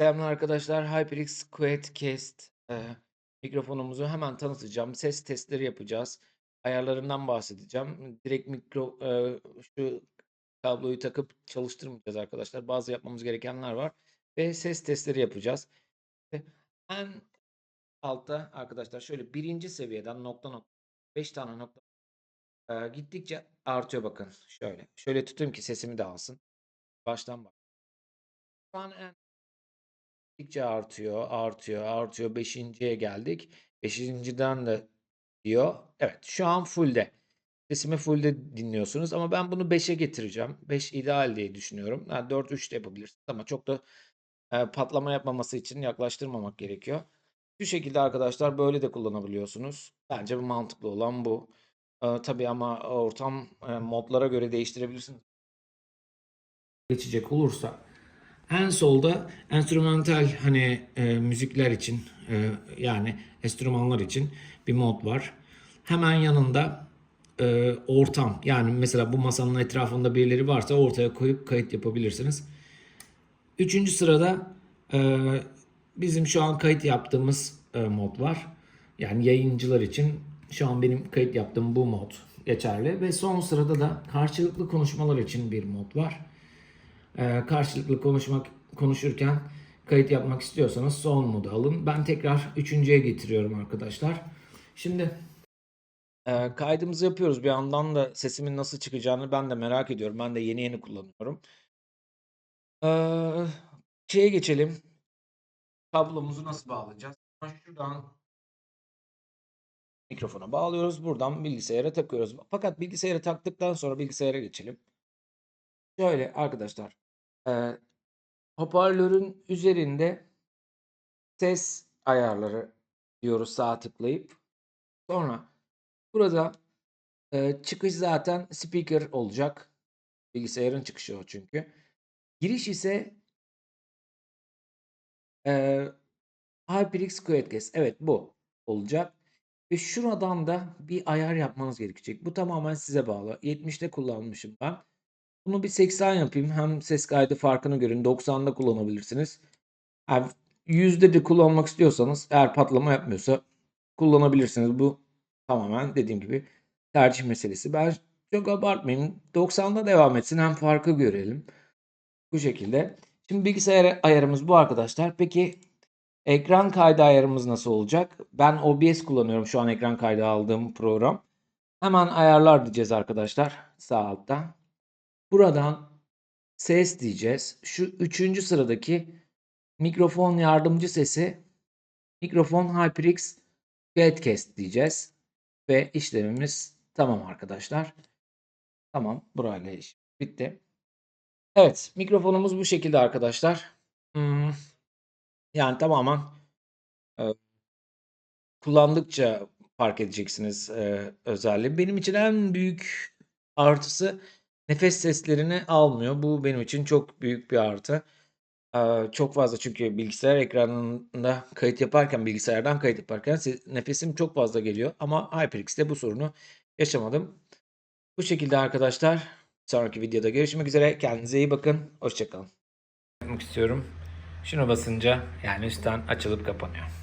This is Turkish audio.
Selamlar arkadaşlar. HyperX Quadcast eee, mikrofonumuzu hemen tanıtacağım. Ses testleri yapacağız. Ayarlarından bahsedeceğim. Direkt mikro eee, şu kabloyu takıp çalıştırmayacağız arkadaşlar. Bazı yapmamız gerekenler var ve ses testleri yapacağız. En altta arkadaşlar şöyle birinci seviyeden nokta nokta 5 tane nokta eee, gittikçe artıyor bakın. Şöyle. Şöyle tutayım ki sesimi de alsın. Baştan bak. Şu an en Gittikçe artıyor, artıyor, artıyor. Beşinciye geldik. Beşinciden de diyor. Evet, şu an fullde. Sesimi fullde dinliyorsunuz ama ben bunu 5'e getireceğim. 5 ideal diye düşünüyorum. Yani 4-3 de yapabilirsiniz ama çok da e, patlama yapmaması için yaklaştırmamak gerekiyor. Şu şekilde arkadaşlar böyle de kullanabiliyorsunuz. Bence bu mantıklı olan bu. E, tabii ama ortam e, modlara göre değiştirebilirsiniz. Geçecek olursa en solda enstrümantal hani e, müzikler için e, yani enstrümanlar için bir mod var. Hemen yanında e, ortam yani mesela bu masanın etrafında birileri varsa ortaya koyup kayıt yapabilirsiniz. Üçüncü sırada e, bizim şu an kayıt yaptığımız e, mod var. Yani yayıncılar için şu an benim kayıt yaptığım bu mod geçerli ve son sırada da karşılıklı konuşmalar için bir mod var. Ee, karşılıklı konuşmak konuşurken kayıt yapmak istiyorsanız son modu alın. Ben tekrar üçüncüye getiriyorum arkadaşlar. Şimdi e, kaydımızı yapıyoruz. Bir yandan da sesimin nasıl çıkacağını ben de merak ediyorum. Ben de yeni yeni kullanıyorum. Ee, şeye geçelim. Kablomuzu nasıl bağlayacağız? Şuradan mikrofona bağlıyoruz. Buradan bilgisayara takıyoruz. Fakat bilgisayara taktıktan sonra bilgisayara geçelim. Şöyle arkadaşlar. Eee, hoparlörün üzerinde ses ayarları diyoruz sağ tıklayıp. Sonra burada eee, çıkış zaten speaker olacak. Bilgisayarın çıkışı o çünkü. Giriş ise eee HyperX Quadcast. Evet bu olacak. Ve şuradan da bir ayar yapmanız gerekecek. Bu tamamen size bağlı. 70'te kullanmışım ben. Bunu bir 80 yapayım. Hem ses kaydı farkını görün. 90'da kullanabilirsiniz. Yüzde de kullanmak istiyorsanız eğer patlama yapmıyorsa kullanabilirsiniz. Bu tamamen dediğim gibi tercih meselesi. Ben çok abartmayayım. 90'da devam etsin. Hem farkı görelim. Bu şekilde. Şimdi bilgisayar ayarımız bu arkadaşlar. Peki ekran kaydı ayarımız nasıl olacak? Ben OBS kullanıyorum şu an ekran kaydı aldığım program. Hemen ayarlar diyeceğiz arkadaşlar. Sağ altta. Buradan ses diyeceğiz. Şu üçüncü sıradaki mikrofon yardımcı sesi mikrofon HyperX Quadcast diyeceğiz. Ve işlemimiz tamam arkadaşlar. Tamam. Burayla iş bitti. Evet. Mikrofonumuz bu şekilde arkadaşlar. Hmm, yani tamamen e, kullandıkça fark edeceksiniz e, özelliği. Benim için en büyük artısı nefes seslerini almıyor. Bu benim için çok büyük bir artı. Çok fazla çünkü bilgisayar ekranında kayıt yaparken, bilgisayardan kayıt yaparken nefesim çok fazla geliyor ama HyperX'te bu sorunu yaşamadım. Bu şekilde arkadaşlar. Sonraki videoda görüşmek üzere. Kendinize iyi bakın. Hoşça kalın. Yapmak istiyorum. Şuna basınca yani üstten açılıp kapanıyor.